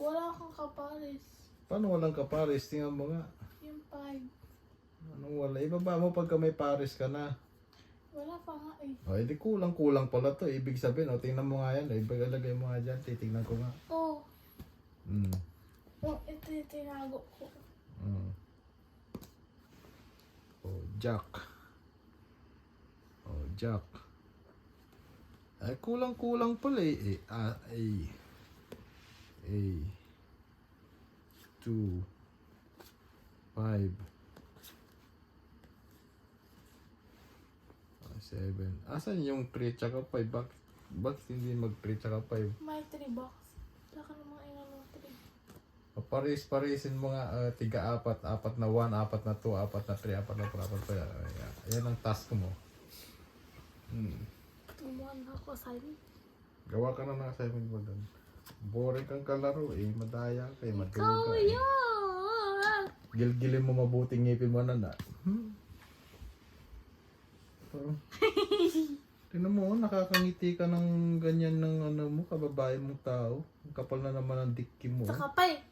Wala akong kapares. Paano walang kapares? Tingnan mo nga. Yung five. Anong wala? Ibaba mo pagka may pares ka na. Wala pa nga eh. O, edi kulang-kulang pala to. Ibig sabihin, o, tingnan mo nga yan. Ibig mo nga dyan. Titingnan ko nga. Oh, Mm. oh ito yung tinago ko. Mm. Oh, Jack. Oh, Jack. Ay, kulang-kulang pala eh. eh ah, A. A. 2. 5. 7. Asan yung 3 tsaka 5? Bakit, bakit hindi mag 3 tsaka 5? May three box. Wala ka namang inano three. Paris-parisin mo nga uh, tiga apat, apat na 1, apat na 2, apat na 3, apat na 4, apat pa. Ayan, ayan ang task mo. Hmm. Tumuhan na ako silent. Gawa ka na ng assignment mo doon. Boring kang kalaro eh. Madaya ka eh. Ikaw Maduga eh. Gilgilin mo mabuting ngipin mo na na. Hmm. Oh. Tingnan mo, nakakangiti ka ng ganyan ng ano mo, kababae mong tao. Ang kapal na naman ang dikki mo. Saka pa eh.